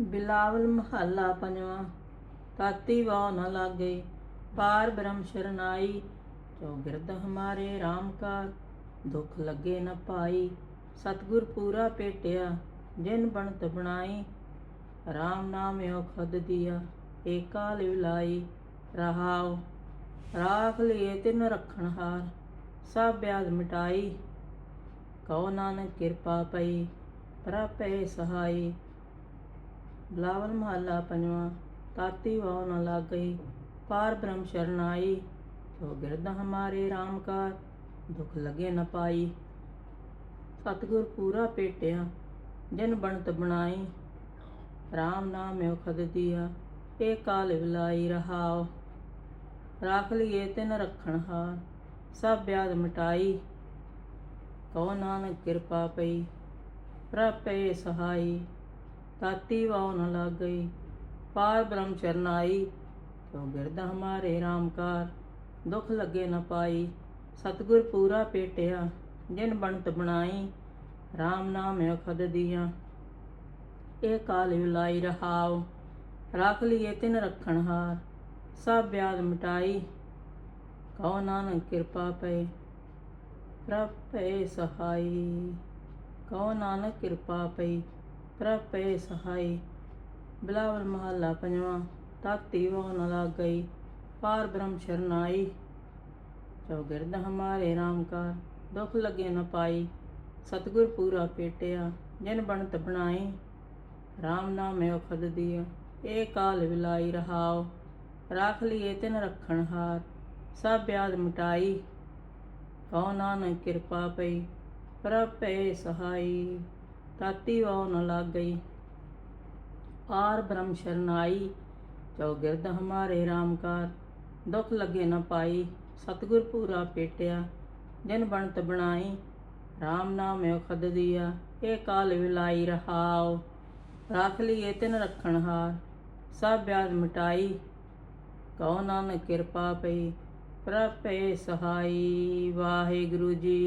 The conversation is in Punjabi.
ਬਿਲਾਵਲ ਮਹੱਲਾ ਪੰਜਵਾਂ ਤਾਤੀ ਵਾਹ ਨ ਲਾਗੇ, ਪਾਰ ਬ੍ਰਹਮ ਸ਼ਰਨਾਈ ਜੋ ਗਿਰਦ ਹਮਾਰੇ RAM ਕਾ ਦੁਖ ਲੱਗੇ ਨ ਪਾਈ, ਸਤਗੁਰ ਪੂਰਾ ਭੇਟਿਆ ਜਿਨ ਬਣਤ ਬਣਾਈ RAM ਨਾਮ ਓ ਖਦ ਦਿਆ ਏਕਾ ਲਿਵਲਾਈ ਰਹਾਉ, ਰਾਖ ਲਿਏ ਤਿਨ ਰਖਣ ਹਾਰ, ਸਭ ਬਿਆਦ ਮਿਟਾਈ, ਕਉ ਨਾਨਕ ਕਿਰਪਾ ਪਈ ਪ੍ਰਪੈ ਸਹਾਈ ਬਲਾਵਲ ਮਹੱਲਾ ਪੰਜਵਾਂ, ਤਾਤੀ ਵਾਹ ਨ ਲੱਗ ਗਈ ਪਾਰ ਬ੍ਰਹਮ ਸ਼ਰਨ ਆਈ। ਜੋ ਗਿਰਦ ਹਮਾਰੇ RAM ਕਾ ਦੁਖ ਲਗੇ ਨ ਪਾਈ। ਸਤਗੁਰ ਪੂਰਾ ਪੇਟਿਆ, ਜਿਨ ਬਣਤ ਬਣਾਈ। RAM ਨਾਮ ਓ ਖਦ ਦਿਆ ਏ ਕਾਲ ਵਿਲਾਈ ਰਹਾਉ। ਰਾਖ ਲਿਏ ਤਿਨ ਰੱਖਣ ਹਾਰ, ਸਭ ਬਿਆਦ ਮਿਟਾਈ। ਕਉ ਨਾਨਕ ਕਿਰਪਾ ਪਈ ਪ੍ਰਪੈ ਸਹਾਈ। ਤਾਤੀ ਵਾਹ ਨ ਲੱਗ ਗਈ। ਪਾਰ ਬ੍ਰਹਮ ਚਰਨਾਈ ਜੋ ਗਿਰਦ ਹਮਾਰੇ ਰਾਮਕਾਰ? ਦੁਖ ਲੱਗੇ ਨ ਪਾਈ, ਸਤਗੁਰ ਪੂਰਾ ਪੇਟਿਆ, ਜਿਨ ਬਣਤ ਬਣਾਈ RAM ਨਾਮ ਅਖਦ ਦੀਆਂ। ਇਹ ਕਾਲ ਵਿਲਾਈ ਰਹਾਉ, ਰੱਖ ਲਈਏ ਤਿਨ ਰੱਖਣ ਹਾਰ, ਸਭ ਬਿਆਦ ਮਿਟਾਈ। ਕਉ ਨਾਨਕ ਕਿਰਪਾ ਪਏ, ਪ੍ਰਭੇ ਸਹਾਈ। ਕਉ ਨਾਨਕ ਕਿਰਪਾ ਪਈ ਪ੍ਰਭੇ ਸਹਾਈ। ਬਿਲਾਵਲ ਮਹੱਲਾ ਪੰਜਵਾਂ ਤਾਤੀ ਵੋ ਨ ਲੱਗ ਗਈ ਪਾਰ ਬ੍ਰਹਮ ਸ਼ਰਨਾਈ ਜੋ ਹਮਾਰੇ RAM ਕਾ ਦੁਖ ਲਗੇ ਨ ਪਾਈ। ਸਤਗੁਰ ਪੂਰਾ ਪੇਟਿਆ, ਜਿਨ ਬਣਤ ਬਣਾਈ। RAM ਨਾਮ ਓ ਖਦ ਦਿਆ ਏ ਕਾਲ ਵਿਲਾਈ ਰਹਾਓ। ਰਾਖ ਲਿਏ ਤਿਨ ਰੱਖਣ ਹਾਰ, ਸਭ ਬਿਆਦ ਮਿਟਾਈ। ਕਉ ਨਾਨਕ ਕਿਰਪਾ ਪਈ ਪ੍ਰਭੇ ਸਹਾਈ। ਤਾਤੀ ਵਾਹ ਨ ਲੱਗ ਗਈ। ਪਾਰ ਬ੍ਰਹਮ ਸ਼ਰਨਾਈ ਜੋ ਗਿਰਦ ਹਮਾਰੇ ਰਾਮਕਾਰ ਦੁੱਖ ਲੱਗੇ ਨ ਪਾਈ, ਸਤਗੁਰ ਪੂਰਾ ਪੇਟਿਆ, ਜਿਨ ਬਣਤ ਬਣਾਈ RAM ਨਾਮ ਓ ਖਦ ਦਿਆ ਏ ਕਾਲ ਵਿਲਾਈ ਰਹਾਉ। ਰੱਖ ਲਿਏ ਤਿਨ ਰਖਣ ਹਾਰ, ਸਭ ਬਿਆਦ ਮਿਟਾਈ। ਕਉ ਨਾਨਕ ਕਿਰਪਾ ਪਈ, ਪ੍ਰਭੇ ਸਹਾਈ, ਵਾਹਿਗੁਰੂ ਜੀ।